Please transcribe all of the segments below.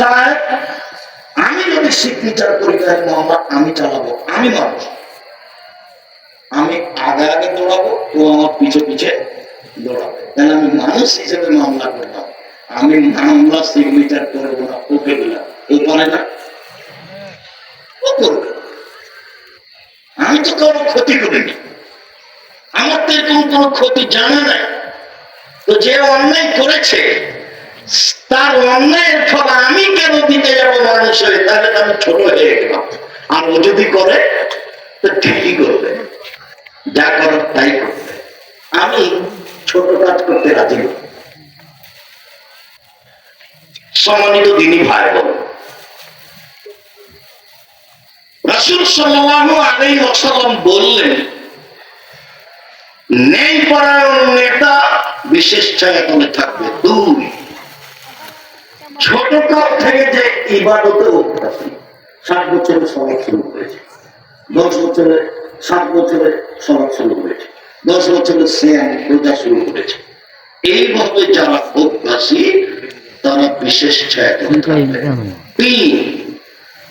সাহেব আমি যদি সিগনেচার করি, তাহলে মামলা আমি চালাবো, আমি মানুষ। আমি আগে আগে দৌড়াবো, ও আমার পিছে পিছে আমি মানুষ হিসেবে মামলা করলাম। আমি মামলা সিগনেচার না, ওকে দিলাম। ও পারে না। ও করবে। আমি তো কোনো ক্ষতি করিনি। আমার তো এরকম কোনো ক্ষতি জানা নাই। তো যে অন্যায় করেছে তার অন্যায়ের ফল আমি কেন দিতে যাব মানুষ হয়ে? তাহলে আমি ছোট হয়ে গেলাম। আর ও যদি করে ঠিকই করবে। যা করার তাই করবে। আমি ছোট কাজ করতে রাজি। সম্মানিত দিনী ভাই বোন রাসুল সাল্লাল্লাহু আলাইহি ওয়াসাল্লাম বললেন নেই পরায়ণ নেতা বিশেষ ছায়াতলে থাকবে। দুই ছোট কাল থেকে যে ইবাদতে অভ্যাসী সাত বছরের শুরু দশ বছরে সাত বছরে সমাজ শুরু দশ বছরে শ্যাম রোজা শুরু যারা অভ্যাসী, তারা বিশেষ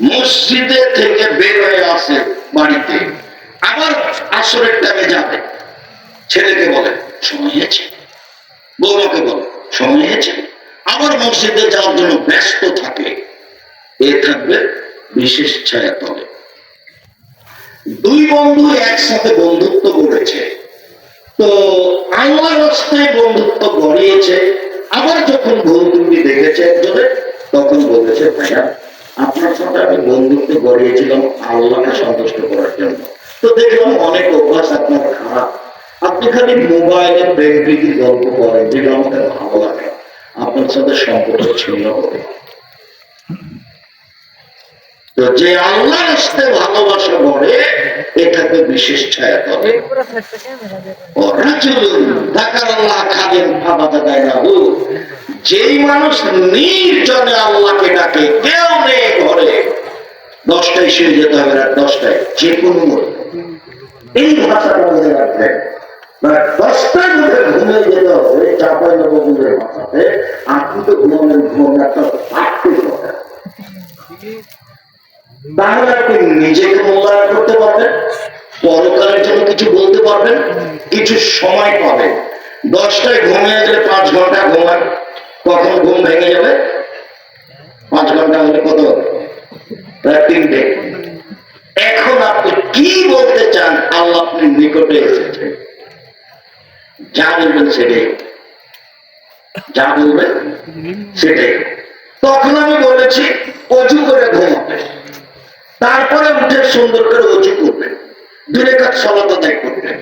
মসজিদে থেকে বের হয়ে আসে বাড়িতে। আবার আসরের টাইমে যাবে। ছেলেকে বলে, সময় হয়েছে। বৌমাকে বলে, সময় হয়েছে। আবার মসজিদে যাওয়ার জন্য ব্যস্ত থাকে। এ থাকবে বিশেষ ছায়া তলে। দুই বন্ধু একসাথে বন্ধুত্ব করেছে তো আল্লাহ রাস্তায় বন্ধুত্ব গড়িয়েছে। আবার যখন ভুল ত্রুটি দেখেছে একজনে, তখন বলেছে, ভাইয়া, আপনার সাথে আমি বন্ধুত্ব গড়িয়েছিলাম আল্লাহকে সন্তুষ্ট করার জন্য। তো দেখলাম অনেক অভ্যাস আপনার খারাপ। আপনি খালি মোবাইলে প্রেম প্রীতির গল্প করেন যেটা আমাদের ভালো লাগে। আপনার সাথে ছিন্ন করে যে আল্লাহ রাস্তে ভালোবাসা গড়ে এটাকে বিশেষ ছায়া করে মানুষ নির্জনে আল্লাহকে ডাকে, কেউ নেই ঘরে। দশটায় শুয়ে যেতে হবে রাত দশটায় যে কোনো এই ভাষাটা মনে রাখবেন। মানে দশটার মধ্যে ঘুমিয়ে যেতে হবে চাপাই নবগুলোর ভাষাতে আপনি তো ঘুমাবেন ঘুমাবেন একটা হবে তাহলে আপনি নিজেকে মূল্যায়ন করতে পারবেন, পরকালের জন্য কিছু বলতে পারবেন, কিছু সময় পাবেন। দশটায় ঘুমিয়ে গেলে পাঁচ ঘণ্টা ঘুমান, কখন ঘুম ভেঙে যাবে? পাঁচ ঘণ্টা হলে কত? হবে প্রায় তিনটে। এখন আপনি কি বলতে চান, আল্লাহ আপনি নিকটে এসেছে। যা বলবেন সেটাই যা বলবেন সেটাই তখন আমি বলেছি, অজু করে ঘুমাবে। তারপরে উঠে সুন্দর করে অজু করবেন দূরে কাজ সলাত আদায় করবেন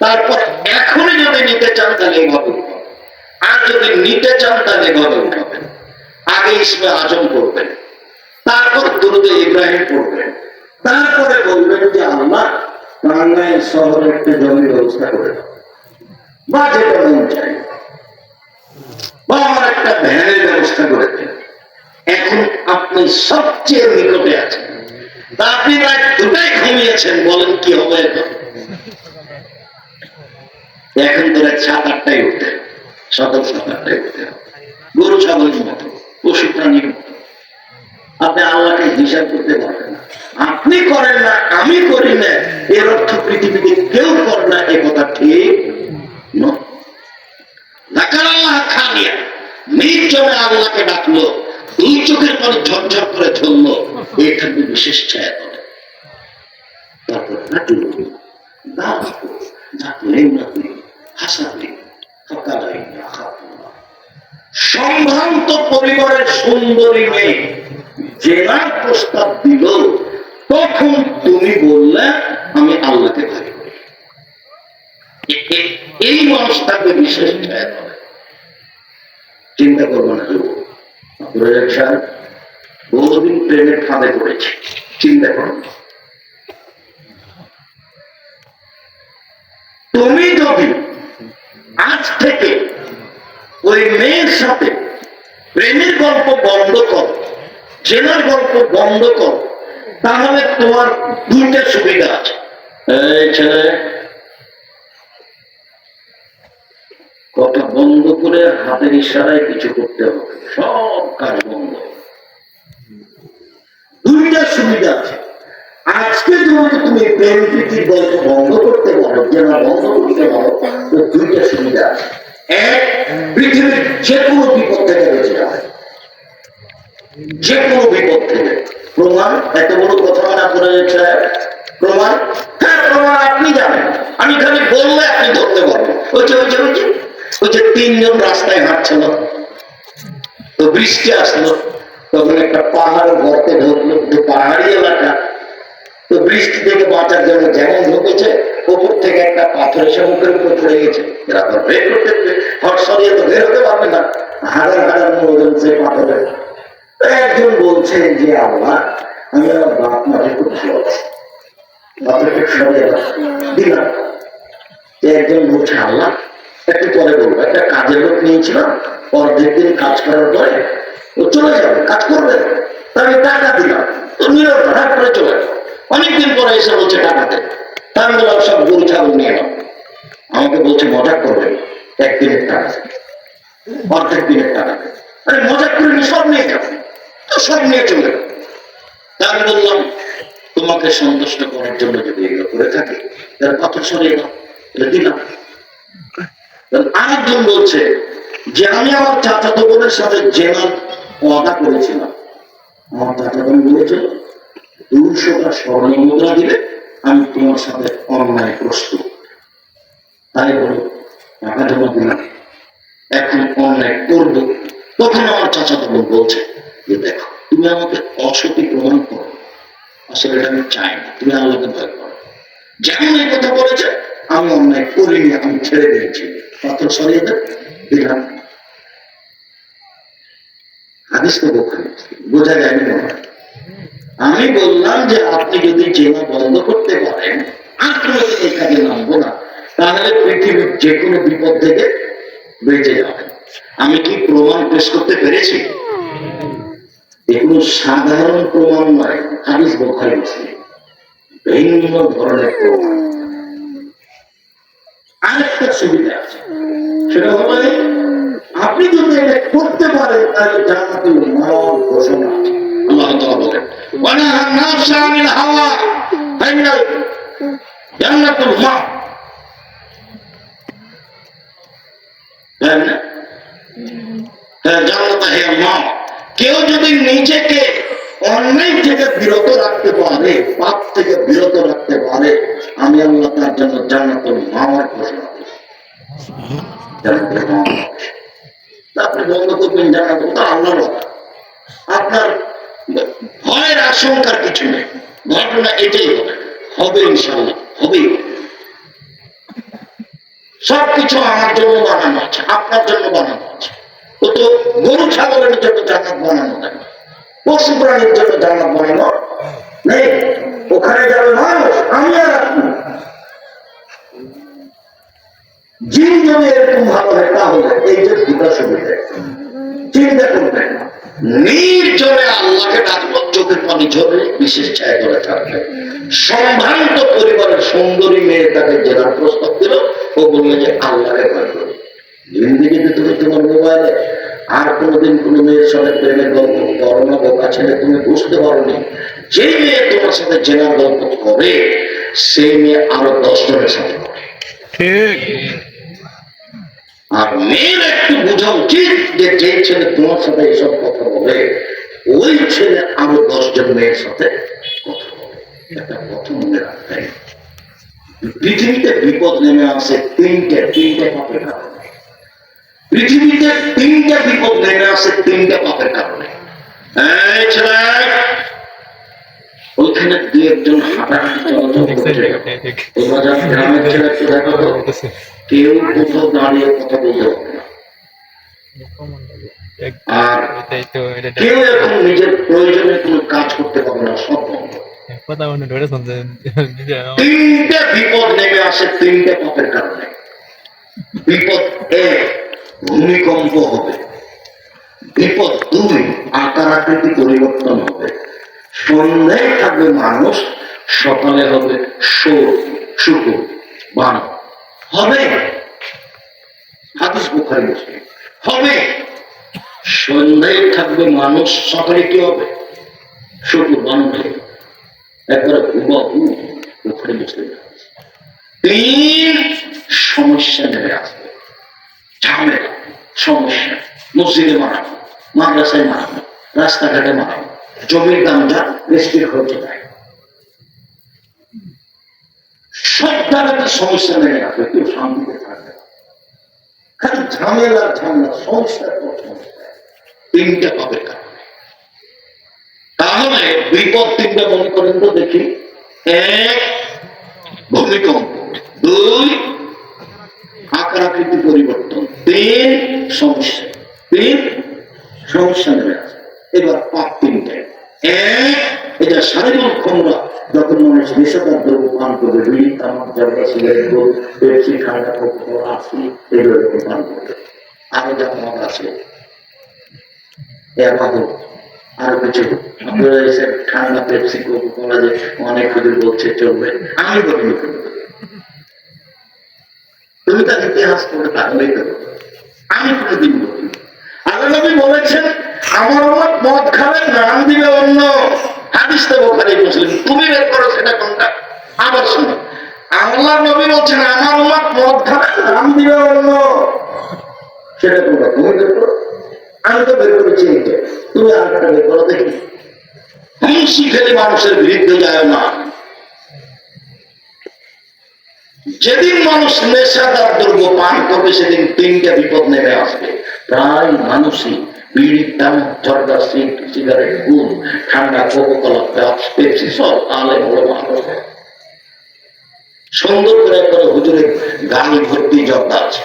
তারপর এখনই যদি নিতে চান তাহলে উঠাবেন আর যদি নিতে চান তাহলে এভাবে উঠাবেন আগে ইসমে আজম করবেন। তারপর দুরুদে ইব্রাহিম পড়বেন। তারপরে বলবেন যে, আল্লাহ টাঙ্গাইল শহরে একটা জমির ব্যবস্থা করে দাও। বা যেটা চাই বা আমার একটা ভ্যানের ব্যবস্থা করে দেন এখন আপনি সবচেয়ে নিকটে আছেন। আপনি রাত দুটাই ঘুমিয়েছেন, বলেন কি হবে এখন? এখন তো সাত আটটায় উঠতে সকাল সাত আটটায় উঠতে। গরু, ছাগলের মতো, পশু প্রাণীর মতো। আপনি আল্লাহকে হিসাব করতে পারবেন না। আপনি করেন না, আমি করি না। এর অর্থ পৃথিবীতে কেউ করে না, এ কথা ঠিক নির্জনে আল্লাহকে ডাকলো, দুই চোখের করে ধরলো এখানে বিশেষ ছায়া করে তারপর না সম্ভ্রান্ত পরিবারের সুন্দরী মেয়ে জেনার প্রস্তাব দিল, তখন তুমি বললে, আমি আল্লাহকে এ- এই মানুষটাকে বিশেষ চিন্তা করব না। বহুদিন প্রেমের ফাঁদে পড়েছে। চিন্তা করো তুমি যদি আজ থেকে ওই মেয়ের সাথে প্রেমের গল্প বন্ধ করো, জেনার গল্প বন্ধ করো, তাহলে তোমার দুইটা সুবিধা আছে। কথা বন্ধ করে হাতের ইশারায় কিছু করতে হবে। সব কাজ বন্ধ। দুইটা সুবিধা আছে। আজকে যদি তুমি প্রীতির গল্প বন্ধ করতে পারো যে না বন্ধ করতে পারো, তো দুইটা সুবিধা আছে। এক, পৃথিবীর যে কোনো বিপদ থেকে বেঁচে যে কোনো বিপদ থেকে। প্রমাণ, এত বড় কথা না করে সাহেব প্রমাণ? হ্যাঁ প্রমাণ আপনি জানেন। আমি খালি বললে আপনি ধরতে পারবেন। ওই যে ওই যে ওই যে তিনজন রাস্তায় হাঁটছিল। তো বৃষ্টি আসলো, তখন একটা পাহাড় গর্তে ঢুকলো তো পাহাড়ি এলাকা। তো বৃষ্টি থেকে বাঁচার জন্য যেমন ঢুকেছে উপর থেকে একটা পাথর এসে মুখের উপর পড়ে গেছে এরা তো বের করতে হট সরিয়ে তো বের হতে পারবে না। হাজার হাজার মনোজন সে পাথরে। একজন বলছে যে, আল্লাহ, আমি আমার বাপ মাকে খুব ভালোবাসি। বাপকে সরিয়ে দাও। দিলাম। একজন বলছে, আল্লাহ একটু পরে বলব, একটা কাজের লোক নিয়েছিলাম অর্ধেক দিন কাজ করার পরে ও চলে যাবে, কাজ করবে। তা আমি টাকা দিলাম নিল, হঠাৎ করে চলে অনেকদিন পরে এসে বলছে টাকা তা আমি বললাম সব গরু, ছাগল নিয়ে নাও। আমাকে বলছে, মজা করবে। একদিনের টাকা। অর্ধেক দিনের টাকা। আরে, মজা করে নি সব নিয়ে যাবে। তো সব নিয়ে চলে আমি বললাম, তোমাকে সন্তুষ্ট করার জন্য যদি এগুলো করে থাকে, তাহলে পাথর সরিয়ে দাও দিলাম। আরেকজন বলছে যে আমি আমার চাচাতো বোনের সাথে জেনার ওয়াদা করেছিলাম। আমার চাচা বোন বলেছিল দুশোটা স্বর্ণ মুদ্রা দিলে আমি তোমার সাথে অন্যায় প্রস্তুত তাই বলো, টাকা জমা দিলাম এখন অন্যায় করব। তখন আমার চাচাতো বোন বলছে, যে দেখো, তুমি আমাকে অসতি প্রমাণ করো। আসলে এটা আমি চাই না, তুমি আল্লাহকে ভয় করো। যেমন এই কথা বলেছে আমি অন্যায় করিনি আমি ছেড়ে দিয়েছি। পাথর সরিয়ে দেন দিলাম বোঝা যায়নি আমি বললাম যে আপনি যদি জেনা বন্ধ করতে পারেন কোনোদিন এই কাজে নামবো না। তাহলে পৃথিবীর যে কোনো বিপদ থেকে বেঁচে যাবেন আমি কি প্রমাণ পেশ করতে পেরেছি? এগুলো সাধারণ প্রমাণ নয়। হাদিস বোখারি ভিন্ন ধরনের প্রমাণ। আরেকটা সুবিধা আছে। সেটা হলো আপনি যদি এটা করতে পারেন, তাহলে জান্নাতুল মাওয়া ঘোষণা। আল্লাহ তাআলা বলেন না? হ্যাঁ হে মা। কেউ যদি নিজেকে অন্যায় থেকে বিরত রাখতে পারে, পাপ থেকে বিরত রাখতে পারে। আমি আল্লাহ তার জন্য জান্নাতুল মাওয়ার ঘোষণা তা আপনি বন্ধ করবেন, জান্নাত ওটা আল্লাহর কথা আপনার ভয়ের আশঙ্কার কিছু নেই। ঘটনা এটাই হবে। ইনশাল্লাহ হবেই। সবকিছু আমার জন্য বানানো আছে, আপনার জন্য বানানো আছে। ও তো গরু, ছাগলের জন্য জান্নাত বানানো নেই পশু প্রাণীর জন্য জান্নাত বানানো নেই ওখানে যাবে মানুষ, আমি আর জিন যদি এরকম ভালো হয় তাহলে এই যে দুটা সুবিধা চিন্তা করবেন নির্জনে আল্লাহকে চোখের পানি বিশেষ করে থাকবে। সম্ভ্রান্ত পরিবারের সুন্দরী মেয়ে তাকে জেলার প্রস্তাব দিল, ও বলল যে আল্লাহকে ভয় করো। তুমি তোমার মোবাইলে। আর কোনোদিন কোনো মেয়ের সাথে প্রেমের গল্প করো না বোকা ছেলে তুমি বুঝতে পারো নি যে মেয়ে তোমার সাথে জেনার গল্প করে সেই মেয়ে আরও দশ জনের সাথে ঠিক। আর মেয়ের একটু বোঝা উচিত যে যে ছেলে তোমার সাথে এসব কথা বলে ওই ছেলে আরও দশজন মেয়ের সাথে কথা বলে। একটা কথা মনে রাখতে পৃথিবীতে বিপদ নেমে আসে তিনটে তিনটে পাপের কারণে। পৃথিবীতে তিনটা বিপদ নেমে আসে তিনটে পাপের কারণে। ওইখানে একজন কেউ কোথাও দাঁড়িয়ে কথা বলতে আর এটাই তো এটা কেউ এখন নিজের প্রয়োজনে কোনো কাজ করতে পারবে না সব বন্ধ। তিনটে বিপদ নেমে আসে তিনটে পাপের কারণে। বিপদ এক ভূমিকম্প হবে। বিপদ দুই আকার আকৃতি পরিবর্তন হবে। সন্ধ্যায় থাকবে মানুষ, সকালে হবে সোর শুকুর বান হবে। হাদিস বুখারি, মুসলিম। হবে। সন্ধ্যায় থাকবে মানুষ, সকালে কি হবে? শুকুর বান হয়ে। যাবে। একবার হুবহু উপরে বসে তিন সমস্যা নেমে আসবে। ঝামেলা, সমস্যা। মসজিদে মারানো মাদ্রাসায় মারানো রাস্তাঘাটে মারানো জমির দাম যা রেস্টের খরচ দেয় সব জায়গাতে সমস্যা নেমে আসবে কেউ শান্তিতে থাকবে খালি ঝামেলা ঝামেলা সমস্যার পর সমস্যা তিনটা পাবে তাহলে বিপদ তিনটা মনে করেন তো দেখি। এক, ভূমিকম্প। দুই আকার আকৃতি পরিবর্তন। তিন সমস্যা। তিন সমস্যা এবার পাপ তিনটে এক, এটা শারীরিক ক্ষমতা। যখন মানুষ নিষেধার দ্রব্য পান করবে তামাক সিগারেট পেপসি ঠান্ডা আসি এগুলো পান করবে। আরও আছে। কিছু। ঠান্ডা পেপসি কোকা যে অনেক হুজুর বলছে, চলবে। আমি বলিনি তুমি তার ইতিহাস করে তাহলেই আমি কোনোদিন বলি আল্লাহ বলেছেন, আমার আমার মদ খাবে নাম দিবে অন্য। হাদিস হাদিসতে বোখারি, মুসলিম। তুমি বের করো, সেটা কোনটা? আবার শোনো। আল্লাহ নবী বলছেন, আমার আমার মদ খাবে নাম দিবে অন্য। সেটা কোনটা তুমি বের করো। আমি তো বের করেছি তুমি আরেকটা বের করো, দেখি। হুমসি খেলে মানুষের বিরুদ্ধে যায় না যেদিন মানুষ নেশাদার দ্রব্য পান করবে, সেদিন তিনটা বিপদ নেমে আসবে। প্রায় মানুষই বিড়ি টান জর্দা সিট, সিগারেট গুল ঠান্ডা সব সুন্দর করে ভর্তি আছে।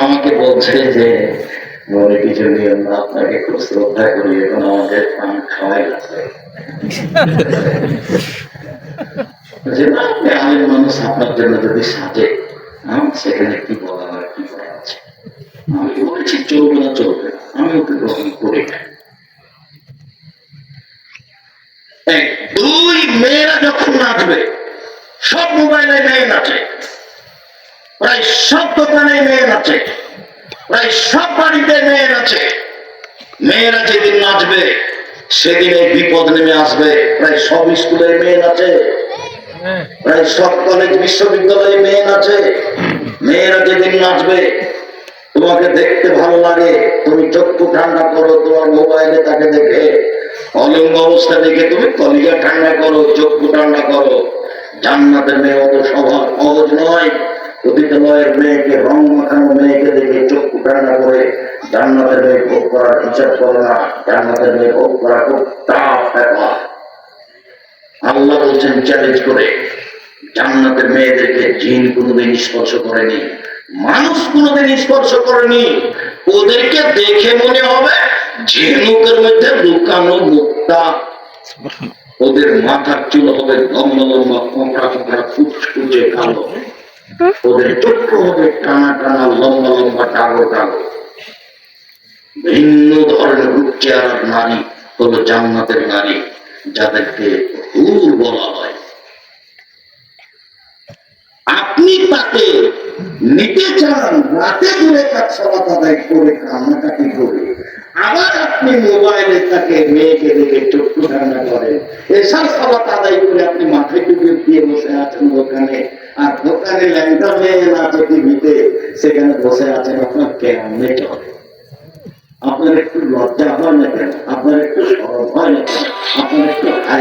আমাকে বলছে যে মনে কিছু নিয়ম না আপনাকে খুব শ্রদ্ধা করি, এখন আমাদের পান খাওয়াই লাগবে। যে আলেম মানুষ আপনার জন্য যদি সাজে হ্যাঁ, সেখানে কি বলা কি আছে? আমি চলবে না চলবে আমি ওকে গ্রহণ করি না। দুই মেয়েরা যখন সব মোবাইলে মেয়ে নাচে। প্রায় সব দোকানে মেয়ে নাচে। প্রায় সব বাড়িতে মেয়ে নাচে। মেয়েরা যেদিন নাচবে সেদিন বিপদ নেমে আসবে। প্রায় সব স্কুলে মেয়ে নাচে। সব কলেজ বিশ্ববিদ্যালয়ে মেয়ে নাচে। মেয়েরা যেদিন নাচবে, তোমাকে দেখতে ভালো লাগে। তুমি চক্ষু ঠান্ডা করো, তোমার মোবাইলে তাকে দেখে। অলঙ্গ অবস্থা দেখে তুমি কলিজা ঠান্ডা করো, চক্ষু ঠান্ডা করো। জান্নাতের মেয়ে অত সভা সহজ নয়। পতিতালয়ের মেয়েকে, রং মাখানো মেয়েকে দেখে চক্ষু ঠান্ডা করে। জান্নাতের মেয়ে ভোগ করার হিসাব করো না। জান্নাতের মেয়ে ভোগ করা খুব টাফ ব্যাপার। আল্লাহ বলছেন চ্যালেঞ্জ করে জান্নাতের মেয়েদেরকে জিন কোনোদিন স্পর্শ করেনি মানুষ কোনোদিন স্পর্শ করেনি। ওদেরকে দেখে মনে হবে ঝিনুকের মধ্যে লুকানো মুক্তা ওদের মাথার চুল হবে লম্বা লম্বা কোঁকড়া কোঁকড়া ফুটফুটে কালো। ওদের চক্ষু হবে টানা টানা লম্বা লম্বা টাগো টাগো ভিন্ন ধরনের রূপ চেহারার নারী হলো জান্নাতের নারী। যাদেরকে হুর বলা হয়। আপনি তাকে নিতে চান, রাতে দূরে কাজ সালাত আদায় করে কান্নাকাটি করে। আবার আপনি মোবাইলে তাকে মেয়েকে দেখে চক্ষু ঠান্ডা করেন। এসব সালাত আদায় করে আপনি মাথায় টুপি দিয়ে বসে আছেন দোকানে। আর দোকানে ল্যাংটা মেয়ে নাচে টিভিতে, সেখানে বসে আছেন আপনার কেমনে আপনার একটু লজ্জা হয় না কেন? আপনার একটু সরব হয় না কেন? Agora é trocar,